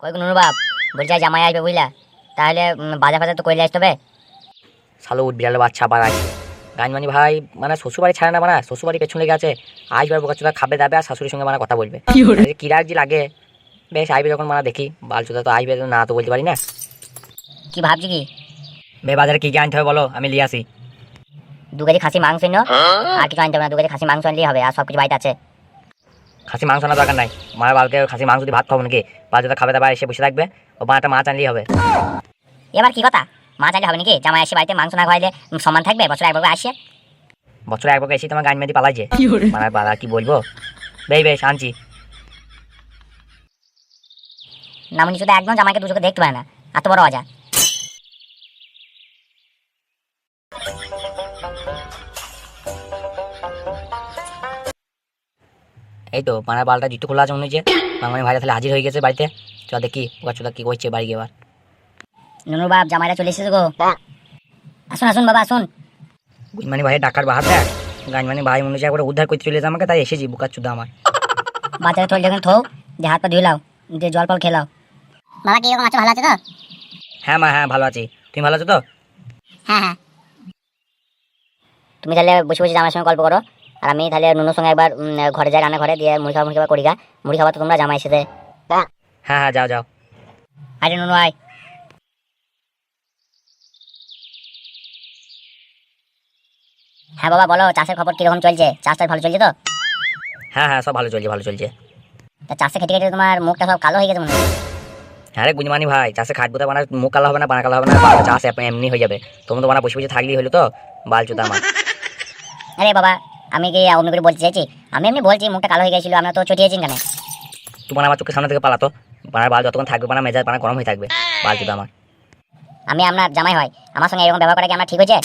কই কোনো বাপ? বলছি জামাই আসবে বুঝলা? তাহলে বাজার ফাজার তো কইলে আসতে হবে? শালো উঠ বিড়ালের বাচ্চা আছে গানমানি ভাই মানে শ্বশুরবাড়ি ছাড়ে না মানে শ্বশুরবাড়ি পেছন লেগে আছে। আসবার বোকাচোদা খাবে দাবে আর শাশুড়ির সঙ্গে মানে কথা বলবে। কিরাক যে লাগে। বেশ আইবে যখন মানে দেখি। বালচোদা তো আসবে না তো বলতে পারি না। কি ভাবছি কি? বে বাজারে কি কি আনতে হবে বলো? আমি লিয়ে আসি। দু কেজি খাসি মাংস নিও। আর কিছু আনতে হবে না দু কেজি খাসি মাংস আনলেই হবে আর সব কিছু বাড়িতে আছে। খাসি মাংস আনার দরকার নাই। মায়ের বালকে খাসি মাংস দিয়ে ভাত খাব নাকি? বালচোদা খাবে দাবে এসে বসে থাকবে। ও মা একটা মাছ আনলেই হবে। এবার কি কথা? মাছ আনলে হবে নাকি? জামাই এসে বাড়িতে মাংস না খাওয়াইলে উম, সমান থাকবে? বছরে একবার আসে। বছরে একবার এসে তোমার গান মেদি পালাইছে। মানে পালা কি বলব? বেশ বেশ আনছি। নামনি শুধু একদম জামাইকে দু চোখে দেখতে পায় না। এত বড় অজা এই তো পানার বালটা জুতো খোলা আছে মনে হচ্ছে। ভাইরা তাহলে হাজির হয়ে গেছে বাড়িতে। চ দেখি বোকাচোদা কি করছে বাড়ি গিয়ে এবার নুনু বাপ জামাইরা চলে এসেছে গো। আসুন আসুন বাবা আসুন। গুঞ্জমানি ভাই ডাকার বাহার দেখ। গাঞ্জমানি ভাই মনে হচ্ছে একবার উদ্ধার করতে চলে আমাকে তাই এসেছি বোকাচোদা আমার। বাচ্চাকে তোল যখন থো যে হাত পা ধুইলাও দিয়ে জল ফল খেলাও বাবা কি রকম আছো? ভালো আছে তো? হ্যাঁ মা হ্যাঁ ভালো আছি। তুমি ভালো আছো তো? হ্যাঁ হ্যাঁ। তুমি তাহলে বসে বসে জামাইয়ের সঙ্গে গল্প করো। আর আমি তাহলে নুনুর সঙ্গে একবার ঘরে যাই রান্না ঘরে দিয়ে মুড়ি খাওয়া মুড়ি খাওয়া করি গা। মুড়ি খাওয়া তো তোমরা জামাই এসেছে। হ্যাঁ হ্যাঁ যাও যাও। আরে নুনু আয়। হ্যাঁ বাবা বলো চাষের খবর কীরকম চলছে? চাষটা ভালো চলছে তো? হ্যাঁ হ্যাঁ সব ভালো চলছে ভালো চলছে। তা চাষে খেতে খেতে তোমার মুখটা সব কালো হয়ে গেছে মনে হয়। হ্যাঁ রে গুঞ্জমানি ভাই চাষে খাটবো তো মানে মুখ কালো হবে না বানা কালো হবে না চাষ এমনি হয়ে যাবে। তোমরা তো মানে বসে বসে থাকলেই হলো তো বালচোদা আমার। আরে বাবা আমি কি অমনি করে বলতে চাইছি? আমি এমনি বলছি মুখটা কালো হয়ে গেছিল আমরা তো চটিয়েছি কেন তোমার আমার চোখের সামনে থেকে পালাতো? বানার বাল যতক্ষণ থাকবে বানা মেজাজ বানা গরম হয়ে থাকবে। বালচোদা আমার। আমি আপনার জামাই হয়। আমার সঙ্গে এরকম ব্যবহার করা কি আমার ঠিক হয়েছে?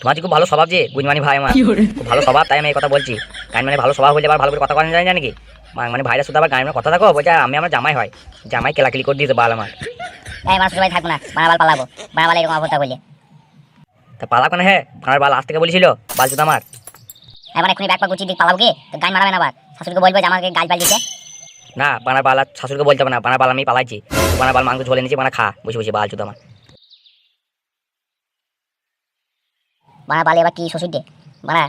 তোমার খুব ভালো স্বভাব যে গুঞ্জমানি ভাই আমার। খুব ভালো স্বভাব তাই আমি এই কথা বলছি। গান মানে ভালো স্বভাব হলে আবার ভালো করে কথা বলেন জানি না নাকি মানে ভাইরা শুধু আবার গান কথা থাকো বলছে আমি আমার জামাই হয়। জামাই কেলাকেলি করে দিয়েছে বাল আমার। তাই আমার শ্বশুরবাড়ি থাকব না। বানাবাল পালাবো। বানাবাল এরকম অবস্থা বলে তা পালা কেন হ্যাঁ ভাড়ার বাল আজ থেকে বলেছিল বালচোদা আমার। এবার এখনই ব্যাগ পা গুছিয়ে দিক পালাবো কি? তো গান মারাবে না আবার। শাশুড়িকে বলব যে আমাকে গাল পাল দিতে। না বানার বাল শাশুড়িকে বলতে হবে না বানার বাল আমি পালাইছি বানার বাল মাংস ঝোলে নিয়েছি বানা খা বসে বসে বালচোদা আমার। বানা পালে এবার কি শ্বশুর দে বানা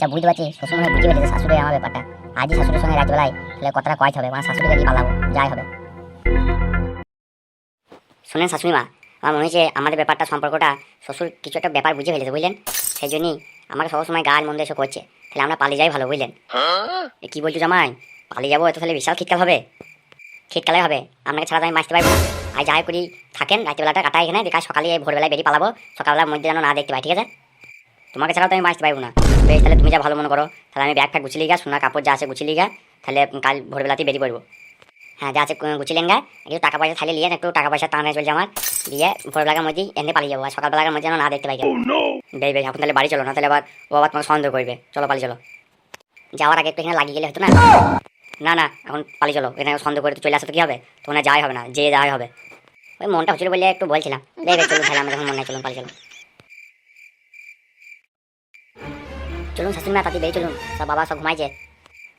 যা বুঝতে পারছি শ্বশুর মনে বুঝে পেয়েছে শাশুড়ি আমার ব্যাপারটা। আজই শাশুড়ির সঙ্গে রাত্রিবেলায় তাহলে কথাটা কয়তে হবে? মানে শাশুড়িকে দিয়ে পালাবো যাই হবে। শুনেন শাশুড়ি মা আমার মনে হচ্ছে আমাদের ব্যাপারটা সম্পর্কটা শ্বশুর কিছু একটা ব্যাপার বুঝে ফেলেছে বুঝলেন? সেই জন্যই আমাকে সবসময় গাল মন্দ এসে করছে। তাহলে আমরা পালিয়ে যাই ভালো বুঝলেন? এ কি বলছো জামাই? পালিয়ে যাব এত তাহলে বিশাল খিটকাল হবে। খিটকালে হবে। আপনাকে ছাড়া আমি মাসতে পারব না। আর যাই করি থাকেন রাত্রিবেলাটা কাটাই এখানে কাজ সকালে এই ভোরবেলায় বেরিয়ে পালাবো। সকালবেলার মধ্যে যেন না দেখতে পাই ঠিক আছে? তোমাকে ছাড়াও তো আমি বাঁচতে পারব না। বেশ তাহলে তুমি যা ভালো মনে করো। তাহলে আমি ব্যাগটা গুছিয়ে লিগা সোনা কাপড় যা আছে গুছিয়ে লিগা তাহলে কাল ভোরবেলাতেই বেরিয়ে পড়ব। হ্যাঁ যা আছে গু- গুছিয়ে একটু টাকা পয়সা থাকলে লিয়ে একটু টাকা পয়সা টানা চলছে আমার। দিয়ে ভোরবেলার মধ্যেই এনে পালিয়ে যাব। আর সকালবেলার মধ্যে যেন না দেখতে পাই বেশ বেশ এখন তাহলে বাড়ি চলো না তাহলে আবার ও আবার তোমাকে সন্দেহ করবে। চলো পালিয়ে চলো। যাওয়ার আগে একটু এখানে লাগিয়ে গেলে হতো না? না না এখন পালিয়ে চলো। এখানে সন্দেহ করে তো চলে আসা তো কি হবে? তোমার যাই হবে না যে যাই হবে। ওই মনটা হচ্ছিল বলে একটু বলছিলাম। বেশ বেশ চলুন তাহলে আমরা যখন মনে হয় চলুন পালিয়ে চলো চলুন শাশুড়ি মা তাতে বেরিয়ে চলুন। সব বাবা সব ঘুমাইছে।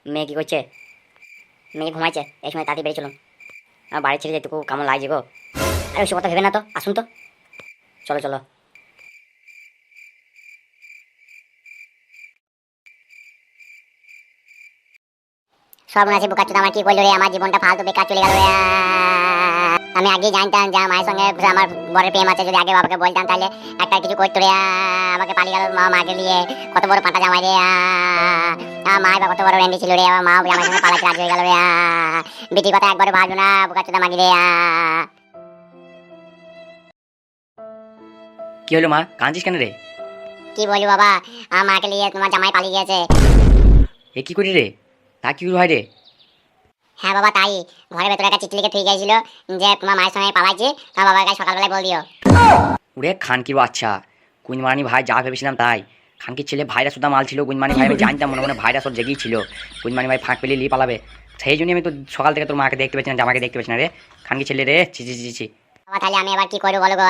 মেয়ে কি করছে? মেয়ে ঘুমাইছে, এই সময় তাড়াতাড়ি বেরিয়ে চলুন। আমার বাড়ি ছেড়ে যেটুকু কেমন লাগছে গো? আরে সব কথা ভেবে না তো, আসুন তো। চলো চলো। সব আছে বোকা আমার কি করল রে? আমার জীবনটা ফালতু বেকার চলে গেল রে! আমি আগে জানতাম যে আমার মায়ের সঙ্গে আমার বড় প্রেম আছে যদি আগে বাবাকে বলতাম তাহলে একটা কিছু করতো রে আমাকে পালিয়ে গেল মা মাকে নিয়ে। কত বড় পাটা জামাই রে! আমার মা বা কত বড় রেন্ডি ছিল রে আমার মা জামাই সঙ্গে পালাতে রাজি হয়ে গেল রে বিটির কথা একবার ভাবলো না বোকা চোদা মাগি রে কি হলো মা? কাঁদছিস কেন রে? কি বলি বাবা আমার মাকে নিয়ে তোমার জামাই পালিয়ে গেছে। এ কি করি রে? তা কি হয় রে? হ্যাঁ বাবা তাই। ঘরের ভেতরে একটা চিঠি লিখে থুই গেছিল যে তোমার মায়ের সঙ্গে পালাইছে তোমার বাবার কাছে সকালবেলায় বল দিও। ওরে খানকির বাচ্চা কুঞ্জমানি ভাই যা ভেবেছিলাম তাই। খানকির ছেলে ভাইরা সুদ্ধা মাল ছিল কুঞ্জমানি ভাই আমি জানতাম মনে মনে ভাইরা সব জেগেই ছিল। কুঞ্জমানি ভাই ফাঁক পেলে লিয়ে পালাবে। সেই জন্যই আমি তো সকাল থেকে তোর মাকে দেখতে পাচ্ছি না জামাকে দেখতে পাচ্ছি না রে। খানকি ছেলে রে ছি ছি ছি ছি বাবা তাহলে আমি এবার কি করব বলো গো!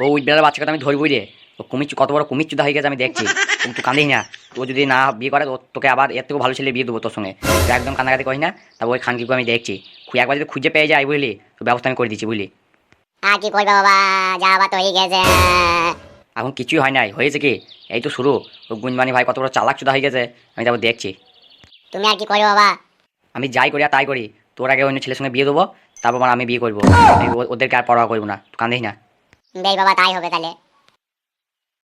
ও ওই বেলার বাচ্চাকে তো আমি ধরবই রে। ও কুমির কত বড় কুমির চুদা হয়ে গেছে আমি দেখছি। তুই কান্দিস না। ও যদি না বিয়ে করে তোকে আবার এর থেকেও ভালো ছেলে বিয়ে দেবো তোর সঙ্গে। তুই একদম কান্দাকাতি করিস না। তবে ওই খানকিকে আমি দেখছি। খু- একবার যদি খুঁজে পেয়ে যায় বুঝলি তো ব্যবস্থা আমি করে দিচ্ছি বুঝলি। আর কি করবে বাবা? যা বাবা তো হয়ে গেছে। এখন কিছুই হয় নাই। হয়েছে কি? এই তো শুরু। ও গুঞ্জমানি ভাই কত বড় চালাক চুদা হয়ে গেছে। আমি তারপর দেখছি। তুমি আর কি করবে বাবা? আমি যাই করি আর তাই করি। তোর আগে অন্য ছেলের সঙ্গে বিয়ে দেবো। তারপর আমি বিয়ে করব। আমি ওদেরকে আর পরোয়া করব না। কান্দিস না। বেশ বাবা তাই হবে তাহলে।